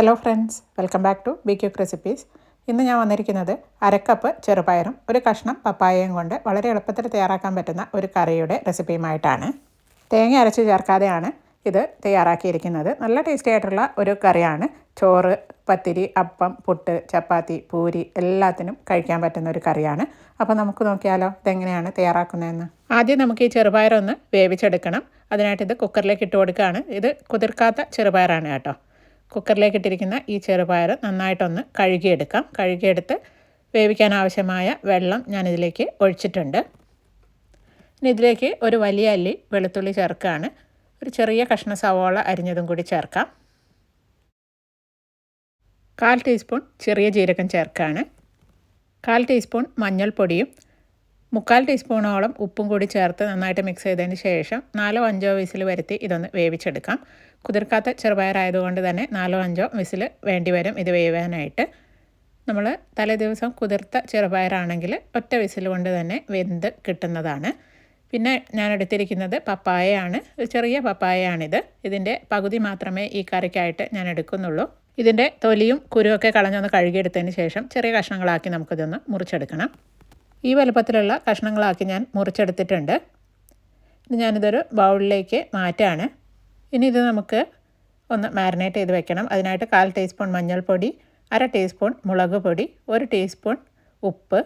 Hello friends welcome back to B quick recipes ഇന്ന് ഞാൻ വന്നിരിക്കുന്നത് അരക്കപ്പ് ചെറുപയറും ഒരു കഷ്ണം പപ്പായയും കൊണ്ട് വളരെ എളുപ്പത്തിൽ തയ്യാറാക്കാൻ പറ്റുന്ന ഒരു കറിയുടെ റെസിപ്പിയുമായിട്ടാണ്. തേങ്ങ അരച്ച് ചേർക്കാതെയാണ് ഇത് തയ്യാറാക്കിയിരിക്കുന്നത്. നല്ല ടേസ്റ്റി ആയിട്ടുള്ള ഒരു കറിയാണ്. ചോറ് പത്തിരി അപ്പം പുട്ട് ചപ്പാത്തി പൂരി എല്ലാത്തിനും കഴിക്കാൻ പറ്റുന്ന ഒരു കറിയാണ്. അപ്പോൾ നമുക്ക് നോക്കിയാലോ ഇതെങ്ങനെയാണ് തയ്യാറാക്കുന്നതെന്ന്. ആദ്യം നമുക്ക് ഈ ചെറുപയറൊന്ന് വേവിച്ചെടുക്കണം. അതിനായിട്ട് ഇത് കുക്കറിലേക്ക് ഇട്ട് കൊടുക്കുകയാണ്. ഇത് കുതിർക്കാത്ത ചെറുപയറാണ് കേട്ടോ. കുക്കറിലേക്ക് ഇട്ടിരിക്കുന്ന ഈ ചെറുപയർ നന്നായിട്ടൊന്ന് കഴുകിയെടുക്കാം. കഴുകിയെടുത്ത് വേവിക്കാൻ ആവശ്യമായ വെള്ളം ഞാനിതിലേക്ക് ഒഴിച്ചിട്ടുണ്ട്. ഇനി ഇതിലേക്ക് ഒരു വലിയ അല്ലി വെളുത്തുള്ളി ചേർക്കുകയാണ്. ഒരു ചെറിയ കഷ്ണ സവോള അരിഞ്ഞതും കൂടി ചേർക്കാം. കാൽ ടീസ്പൂൺ ചെറിയ ജീരകം ചേർക്കുകയാണ്. കാൽ ടീസ്പൂൺ മഞ്ഞൾപ്പൊടിയും മുക്കാൽ ടീസ്പൂണോളം ഉപ്പും കൂടി ചേർത്ത് നന്നായിട്ട് മിക്സ് ചെയ്തതിന് ശേഷം നാലോ അഞ്ചോ വിസിൽ വരുത്തി ഇതൊന്ന് വേവിച്ചെടുക്കാം. കുതിർക്കാത്ത ചെറുപയറായതുകൊണ്ട് തന്നെ നാലോ അഞ്ചോ വിസിൽ വേണ്ടി വരും ഇത് വേവാനായിട്ട്. നമ്മൾ തലേ ദിവസം കുതിർത്ത ചെറുപയറാണെങ്കിൽ ഒറ്റ വിസിൽ കൊണ്ട് തന്നെ വെന്ത് കിട്ടുന്നതാണ്. പിന്നെ ഞാൻ എടുത്തിരിക്കുന്നത് പപ്പായയാണ്. ഒരു ചെറിയ പപ്പായയാണിത്. ഇതിന്റെ പകുതി മാത്രമേ ഈ കറിക്കായിട്ട് ഞാൻ എടുക്കുന്നുള്ളൂ ഇതിന്റെ തൊലിയും കുരുവൊക്കെ കളഞ്ഞൊന്ന് കഴുകിയെടുത്തതിന് ശേഷം ചെറിയ കഷ്ണങ്ങളാക്കി നമുക്കിതൊന്ന് മുറിച്ചെടുക്കണം. ഈ വലുപ്പത്തിലുള്ള കഷ്ണങ്ങളാക്കി ഞാൻ മുറിച്ചെടുത്തിട്ടുണ്ട്. ഞാനിതൊരു ബൗളിലേക്ക് മാറ്റാണ്. ഇനി ഇത് നമുക്ക് ഒന്ന് മാരിനേറ്റ് ചെയ്ത് വെക്കണം. അതിനായിട്ട് കാൽ ടീസ്പൂൺ മഞ്ഞൾപ്പൊടി അര ടീസ്പൂൺ മുളക് പൊടി ഒരു ടീസ്പൂൺ ഉപ്പ്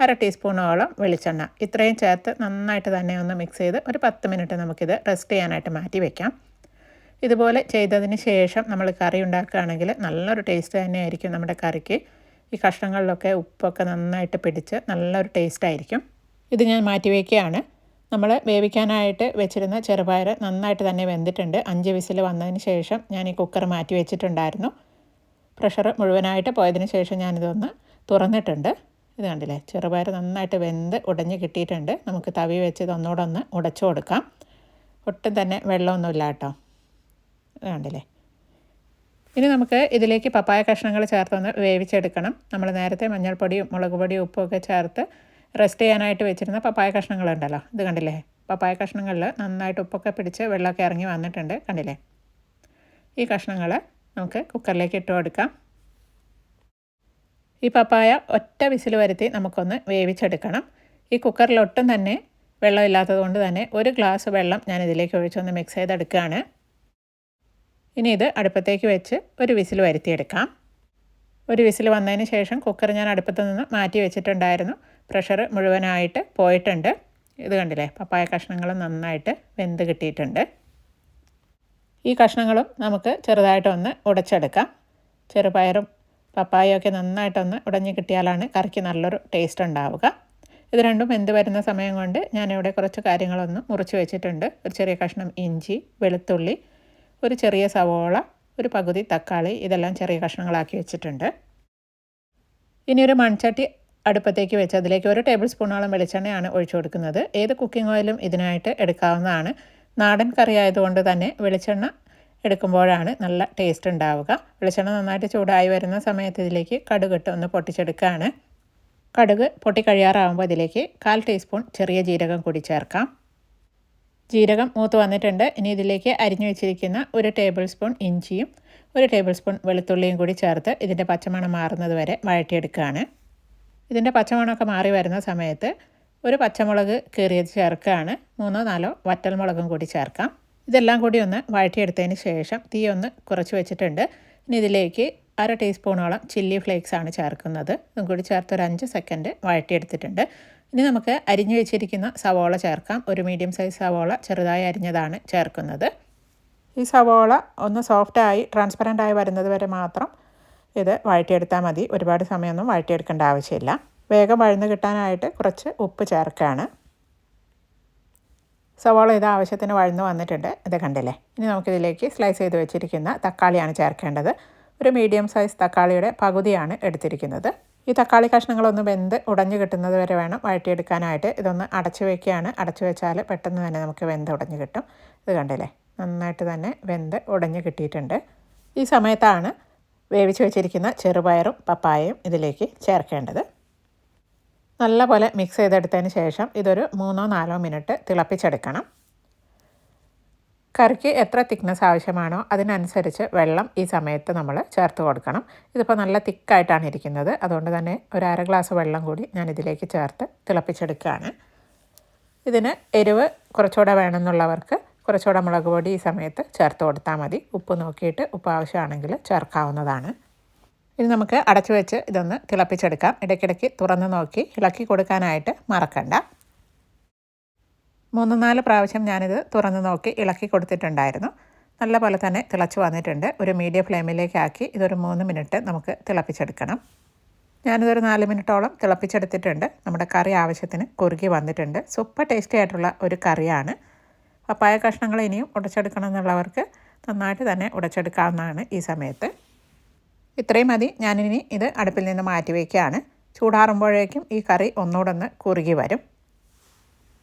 അര ടീസ്പൂണോളം വെളിച്ചെണ്ണ. ഇത്രയും ചേർത്ത് നന്നായിട്ട് തന്നെ ഒന്ന് മിക്സ് ചെയ്ത് ഒരു പത്ത് മിനിറ്റ് നമുക്കിത് റെസ്റ്റ് ചെയ്യാനായിട്ട് മാറ്റി വെക്കാം. ഇതുപോലെ ചെയ്തതിന് ശേഷം നമ്മൾ കറി ഉണ്ടാക്കുകയാണെങ്കിൽ നല്ലൊരു ടേസ്റ്റ് തന്നെയായിരിക്കും നമ്മുടെ കറിക്ക്. ഈ കഷ്ണങ്ങളിലൊക്കെ ഉപ്പൊക്കെ നന്നായിട്ട് പിടിച്ച് നല്ലൊരു ടേസ്റ്റ് ആയിരിക്കും. ഇത് ഞാൻ മാറ്റി വയ്ക്കുകയാണ് നമ്മൾ വേവിക്കാനായിട്ട് വെച്ചിരുന്ന ചെറുപയർ നന്നായിട്ട് തന്നെ വെന്തിട്ടുണ്ട്. അഞ്ച് വിസിൽ വന്നതിന് ശേഷം ഞാൻ ഈ കുക്കർ മാറ്റി വെച്ചിട്ടുണ്ടായിരുന്നു. പ്രഷർ മുഴുവനായിട്ട് പോയതിന് ശേഷം ഞാനിതൊന്ന് തുറന്നിട്ടുണ്ട്. ഇത് കണ്ടില്ലേ? ചെറുപയർ നന്നായിട്ട് വെന്ത് ഉടഞ്ഞ് കിട്ടിയിട്ടുണ്ട്. നമുക്ക് തവി വെച്ച് ഇതൊന്നുകൂടെ ഒന്ന് ഉടച്ചു കൊടുക്കാം. ഒട്ടും തന്നെ വെള്ളമൊന്നുമില്ല കേട്ടോ. ഇത് കണ്ടില്ലേ? ഇനി നമുക്ക് ഇതിലേക്ക് പപ്പായ കഷ്ണങ്ങൾ ചേർത്തൊന്ന് വേവിച്ചെടുക്കണം. നമ്മൾ നേരത്തെ മഞ്ഞൾപ്പൊടിയും മുളക് പൊടിയും ഉപ്പുമൊക്കെ ചേർത്ത് റെസ്റ്റ് ചെയ്യാനായിട്ട് വെച്ചിരുന്ന പപ്പായ കഷ്ണങ്ങളുണ്ടല്ലോ. ഇത് കണ്ടില്ലേ? പപ്പായ കഷ്ണങ്ങളിൽ നന്നായിട്ട് ഉപ്പൊക്കെ പിടിച്ച് വെള്ളമൊക്കെ ഇറങ്ങി വന്നിട്ടുണ്ട്. കണ്ടില്ലേ? ഈ കഷ്ണങ്ങൾ നമുക്ക് കുക്കറിലേക്ക് ഇട്ട് കൊടുക്കാം. ഈ പപ്പായ ഒറ്റ വിസിൽ വരുത്തി നമുക്കൊന്ന് വേവിച്ചെടുക്കണം. ഈ കുക്കറിലൊട്ടും തന്നെ വെള്ളമില്ലാത്തത് കൊണ്ട് തന്നെ ഒരു ഗ്ലാസ് വെള്ളം ഞാൻ ഇതിലേക്ക് ഒഴിച്ചൊന്ന് മിക്സ് ചെയ്തെടുക്കുകയാണ്. ഇനി ഇത് അടുപ്പത്തേക്ക് വെച്ച് ഒരു വിസിൽ വരുത്തിയെടുക്കാം. ഒരു വിസിൽ വന്നതിന് ശേഷം കുക്കർ ഞാൻ അടുപ്പത്ത് നിന്ന് മാറ്റി വെച്ചിട്ടുണ്ടായിരുന്നു. പ്രഷർ മുഴുവനായിട്ട് പോയിട്ടുണ്ട്. ഇത് കണ്ടില്ലേ? പപ്പായ കഷ്ണങ്ങൾ നന്നായിട്ട് വെന്ത് കിട്ടിയിട്ടുണ്ട്. ഈ കഷ്ണങ്ങളും നമുക്ക് ചെറുതായിട്ടൊന്ന് ഉടച്ചെടുക്കാം. ചെറുപയറും പപ്പായൊക്കെ നന്നായിട്ടൊന്ന് ഉടഞ്ഞു കിട്ടിയാലാണ് കറിക്ക് നല്ലൊരു ടേസ്റ്റ് ഉണ്ടാവുക. ഇത് രണ്ടും വെന്ത് വരുന്ന സമയം കൊണ്ട് ഞാനിവിടെ കുറച്ച് കാര്യങ്ങളൊന്ന് മുറിച്ച് വെച്ചിട്ടുണ്ട്. ഒരു ചെറിയ കഷ്ണം ഇഞ്ചി വെളുത്തുള്ളി ഒരു ചെറിയ സവോള ഒരു പകുതി തക്കാളി ഇതെല്ലാം ചെറിയ കഷ്ണങ്ങളാക്കി വെച്ചിട്ടുണ്ട്. ഇനി ഒരു മൺചട്ടി അടുപ്പത്തേക്ക് വെച്ച് അതിലേക്ക് ഒരു ടേബിൾ സ്പൂണോളം വെളിച്ചെണ്ണയാണ് ഒഴിച്ചു കൊടുക്കുന്നത്. ഏത് കുക്കിംഗ് ഓയിലും ഇതിനായിട്ട് എടുക്കാവുന്നതാണ്. നാടൻ കറി ആയതുകൊണ്ട് തന്നെ വെളിച്ചെണ്ണ എടുക്കുമ്പോഴാണ് നല്ല ടേസ്റ്റ് ഉണ്ടാവുക. വെളിച്ചെണ്ണ നന്നായിട്ട് ചൂടായി വരുന്ന സമയത്ത് ഇതിലേക്ക് കടുകിട്ട് ഒന്ന് പൊട്ടിച്ചെടുക്കുകയാണ്. കടുക് പൊട്ടിക്കഴിയാറാകുമ്പോൾ ഇതിലേക്ക് കാൽ ടീസ്പൂൺ ചെറിയ ജീരകം കൂടി ചേർക്കാം. ജീരകം മൂത്ത് വന്നിട്ടുണ്ട്. ഇനി ഇതിലേക്ക് അരിഞ്ഞു വെച്ചിരിക്കുന്ന ഒരു ടേബിൾ സ്പൂൺ ഇഞ്ചിയും ഒരു ടേബിൾ സ്പൂൺ വെളുത്തുള്ളിയും കൂടി ചേർത്ത് ഇതിന്റെ പച്ചമണം മാറുന്നത് വരെ വഴറ്റിയെടുക്കുകയാണ്. ഇതിന്റെ പച്ചമണമൊക്കെ മാറി വരുന്ന സമയത്ത് ഒരു പച്ചമുളക് കീറിയത് ചേർക്കുകയാണ്. മൂന്നോ നാലോ വറ്റൽമുളകും കൂടി ചേർക്കാം. ഇതെല്ലാം കൂടി ഒന്ന് വഴറ്റിയെടുത്തതിന് ശേഷം തീ ഒന്ന് കുറച്ച് വെച്ചിട്ടുണ്ട്. ഇനി ഇതിലേക്ക് അര ടീസ്പൂണോളം ചില്ലി ഫ്ലേക്സ് ആണ് ചേർക്കുന്നത്. ഇതും കൂടി ചേർത്ത് ഒരു അഞ്ച് സെക്കൻഡ് വഴറ്റിയെടുത്തിട്ടുണ്ട്. ഇനി നമുക്ക് അരിഞ്ഞു വെച്ചിരിക്കുന്ന സവോള ചേർക്കാം. ഒരു മീഡിയം സൈസ് സവോള ചെറുതായി അരിഞ്ഞതാണ് ചേർക്കുന്നത്. ഈ സവോള ഒന്ന് സോഫ്റ്റായി ട്രാൻസ്പെറന്റായി വരുന്നത് വരെ മാത്രം ഇത് വഴറ്റിയെടുത്താൽ മതി. ഒരുപാട് സമയമൊന്നും വഴറ്റിയെടുക്കേണ്ട ആവശ്യമില്ല. വേഗം വഴന്ന് കിട്ടാനായിട്ട് കുറച്ച് ഉപ്പ് ചേർക്കുകയാണ്. സവോള ഇത് ആവശ്യത്തിന് വഴന്ന് വന്നിട്ടുണ്ട്. ഇത് കണ്ടില്ലേ? ഇനി നമുക്കിതിലേക്ക് സ്ലൈസ് ചെയ്ത് വെച്ചിരിക്കുന്ന തക്കാളിയാണ് ചേർക്കേണ്ടത്. ഒരു മീഡിയം സൈസ് തക്കാളിയുടെ പകുതിയാണ് എടുത്തിരിക്കുന്നത്. ഈ തക്കാളി കഷ്ണങ്ങളൊന്ന് വെന്ത് ഉടഞ്ഞു കിട്ടുന്നത് വരെ വേണം വഴറ്റിയെടുക്കാനായിട്ട്. ഇതൊന്ന് അടച്ചു വയ്ക്കുകയാണ് അടച്ചു വെച്ചാൽ പെട്ടെന്ന് തന്നെ നമുക്ക് വെന്ത് ഉടഞ്ഞു കിട്ടും. ഇത് കണ്ടില്ലേ? നന്നായിട്ട് തന്നെ വെന്ത് ഉടഞ്ഞു കിട്ടിയിട്ടുണ്ട്. ഈ സമയത്താണ് വേവിച്ച് വെച്ചിരിക്കുന്ന ചെറുപയറും പപ്പായയും ഇതിലേക്ക് ചേർക്കേണ്ടത്. നല്ലപോലെ മിക്സ് ചെയ്തെടുത്തതിന് ശേഷം ഇതൊരു മൂന്നോ നാലോ മിനിറ്റ് തിളപ്പിച്ചെടുക്കണം. കറിക്ക് എത്ര തിക്നെസ് ആവശ്യമാണോ അതിനനുസരിച്ച് വെള്ളം ഈ സമയത്ത് നമ്മൾ ചേർത്ത് കൊടുക്കണം. ഇതിപ്പോൾ നല്ല തിക്കായിട്ടാണ് ഇരിക്കുന്നത്. അതുകൊണ്ട് തന്നെ ഒരു അര ഗ്ലാസ് വെള്ളം കൂടി ഞാൻ ഇതിലേക്ക് ചേർത്ത് തിളപ്പിച്ചെടുക്കുകയാണ്. ഇതിന് എരിവ് കുറച്ചുകൂടെ വേണമെന്നുള്ളവർക്ക് കുറച്ചുകൂടെ മുളക് പൊടി ഈ സമയത്ത് ചേർത്ത് കൊടുത്താൽ മതി. ഉപ്പ് നോക്കിയിട്ട് ഉപ്പ് ആവശ്യമാണെങ്കിൽ ചേർക്കാവുന്നതാണ്. ഇനി നമുക്ക് അടച്ചു വെച്ച് ഇതൊന്ന് തിളപ്പിച്ചെടുക്കാം. ഇടയ്ക്കിടയ്ക്ക് തുറന്ന് നോക്കി ഇളക്കി കൊടുക്കാനായിട്ട് മറക്കണ്ട. മൂന്ന് നാല് പ്രാവശ്യം ഞാനിത് തുറന്ന് നോക്കി ഇളക്കി കൊടുത്തിട്ടുണ്ടായിരുന്നു. നല്ല പോലെ തന്നെ തിളച്ച് വന്നിട്ടുണ്ട്. ഒരു മീഡിയം ഫ്ലെയിമിലേക്കാക്കി ഇതൊരു മൂന്ന് മിനിറ്റ് നമുക്ക് തിളപ്പിച്ചെടുക്കണം. ഞാനിതൊരു നാല് മിനിറ്റോളം തിളപ്പിച്ചെടുത്തിട്ടുണ്ട്. നമ്മുടെ കറി ആവശ്യത്തിന് കുറുകി വന്നിട്ടുണ്ട്. സൂപ്പർ ടേസ്റ്റി ആയിട്ടുള്ള ഒരു കറിയാണ്. പപ്പായ കഷ്ണങ്ങൾ ഇനിയും ഉടച്ചെടുക്കണം എന്നുള്ളവർക്ക് നന്നായിട്ട് തന്നെ ഉടച്ചെടുക്കാവുന്നതാണ് ഈ സമയത്ത്. ഇത്രയും മതി. ഞാനിനി ഇത് അടുപ്പിൽ നിന്ന് മാറ്റി വയ്ക്കുകയാണ്. ചൂടാറുമ്പോഴേക്കും ഈ കറി ഒന്നുകൂടെ ഒന്ന് കുറുകി വരും.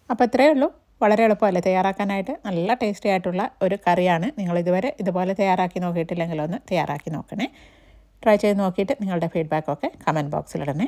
അപ്പോൾ ഇത്രയേ ഉള്ളൂ. വളരെ എളുപ്പമല്ലേ? തയ്യാറാക്കാനായിട്ട് നല്ല ടേസ്റ്റി ആയിട്ടുള്ള ഒരു കറിയാണ് നിങ്ങൾ ഇതുവരെ ഇതുപോലെ തയ്യാറാക്കി നോക്കിയിട്ടില്ലെങ്കിൽ ഒന്ന് തയ്യാറാക്കി നോക്കണേ. ട്രൈ ചെയ്ത് നോക്കിയിട്ട് നിങ്ങളുടെ ഫീഡ്ബാക്കൊക്കെ കമന്റ് ബോക്സിലിടണേ.